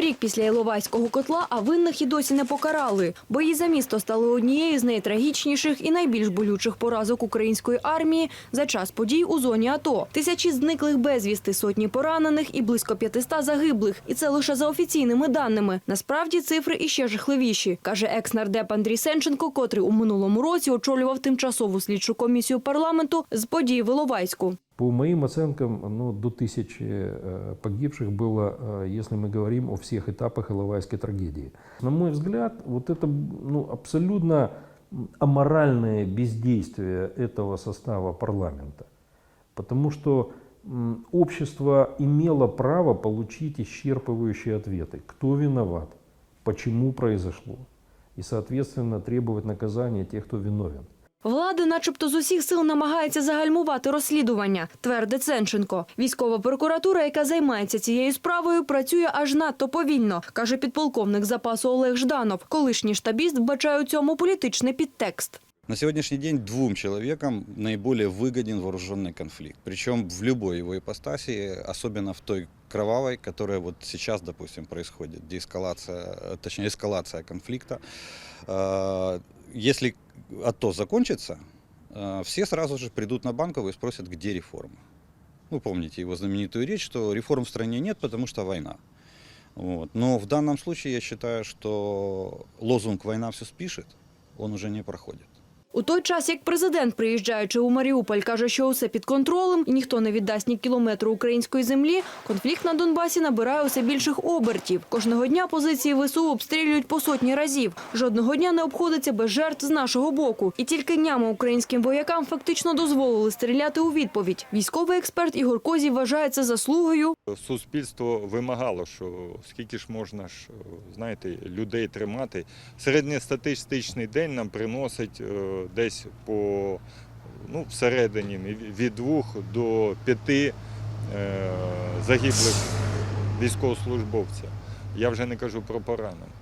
Рік після Іловайського котла, а винних і досі не покарали. Бої за місто стали однією з найтрагічніших і найбільш болючих поразок української армії за час подій у зоні АТО. Тисячі зниклих безвісти, сотні поранених і близько 500 загиблих. І це лише за офіційними даними. Насправді цифри іще жахливіші, каже екс-нардеп Андрій Сенченко, котрий у минулому році очолював тимчасову слідчу комісію парламенту з подій в Іловайську. По моим оценкам, ну, до тысячи э, погибших было, э, если мы говорим о всех этапах Иловайской трагедии. На мой взгляд, вот это ну, абсолютно аморальное бездействие этого состава парламента. Потому что общество имело право получить исчерпывающие ответы. Кто виноват, почему произошло. И, соответственно, требовать наказания тех, кто виновен. Влада, начебто, з усіх сил намагається загальмувати розслідування, твердить Сенченко. Військова прокуратура, яка займається цією справою, працює аж надто повільно, каже підполковник запасу Олег Жданов. Колишній штабіст вбачає у цьому політичний підтекст. На сегодняшний день двум человекам наиболее выгоден вооруженный конфликт. Причем в любой его ипостаси, особенно в той кровавой, которая вот сейчас, допустим, происходит, деэскалация, э, точнее эскалация конфликта. Э, Если АТО закончится, все сразу же придут на Банкову и спросят, где реформа. Вы помните его знаменитую речь, что реформ в стране нет, потому что война. Вот. Но в данном случае я считаю, что лозунг «война все спишет», он уже не проходит. У той час, як президент, приїжджаючи у Маріуполь, каже, що усе під контролем і ніхто не віддасть ні кілометру української землі, конфлікт на Донбасі набирає усе більших обертів. Кожного дня позиції ВСУ обстрілюють по сотні разів. Жодного дня не обходиться без жертв з нашого боку. І тільки днями українським воякам фактично дозволили стріляти у відповідь. Військовий експерт Ігор Козій вважає це заслугою Суспільство вимагало, що скільки ж можна ж, знаєте, людей тримати. Середньостатистичний день нам приносить е, десь по ну, всередині від двох до п'яти е, загиблих військовослужбовців. Я вже не кажу про поранених.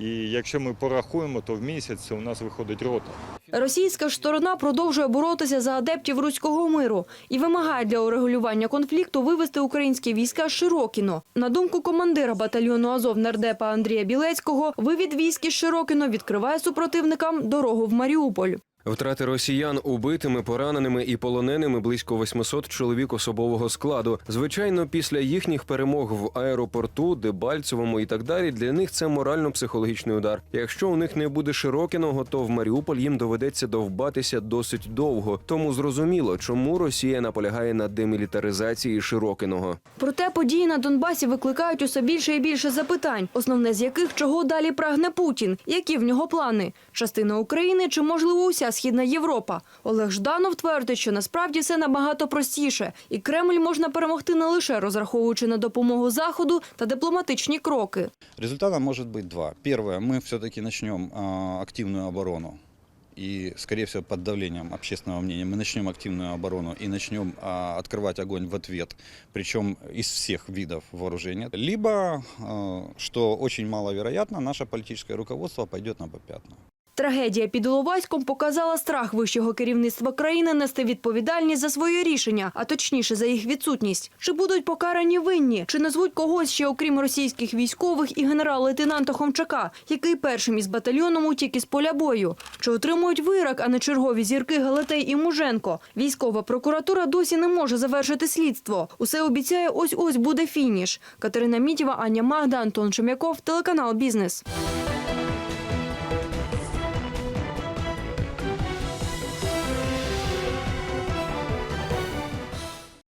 І якщо ми порахуємо, то в місяць це у нас виходить рота. Російська ж сторона продовжує боротися за адептів руського миру і вимагає для урегулювання конфлікту вивести українські війська з Широкіно. На думку командира батальйону Азов нардепа Андрія Білецького, вивід військ із Широкіно відкриває супротивникам дорогу в Маріуполь. Втрати росіян убитими, пораненими і полоненими близько 800 чоловік особового складу. Звичайно, після їхніх перемог в аеропорту, Дебальцевому і так далі, для них це морально-психологічний удар. Якщо у них не буде Широкіного, то в Маріуполь їм доведеться довбатися досить довго. Тому зрозуміло, чому Росія наполягає на демілітаризації Широкіного. Проте події на Донбасі викликають усе більше і більше запитань, основне з яких чого далі прагне Путін, які в нього плани, частина України чи можливо уся східна Європа. Олег Жданов твердить, що насправді все набагато простіше, і Кремль можна перемогти не лише розраховуючи на допомогу заходу та дипломатичні кроки. Результата может быть два. Первое, мы все-таки начнем а, активную оборону. И, скорее всего, под давлением общественного мнения мы начнем активную оборону и начнем а, открывать огонь в ответ, причем из всех видов вооружения. Либо, а, что очень маловероятно, наше политическое руководство пойдет на попятную. Трагедія під Іловайськом показала страх вищого керівництва країни нести відповідальність за свої рішення, а точніше за їх відсутність. Чи будуть покарані винні, чи назвуть когось ще окрім російських військових і генерал-лейтенанта Хомчака, який першим із батальйоном утік із поля бою? Чи отримують вирок, а не чергові зірки Галатей і Муженко? Військова прокуратура досі не може завершити слідство. Усе обіцяє ось ось буде фініш. Катерина Мітєва, Аня Магда, Антон Шем'яков, телеканал Бізнес.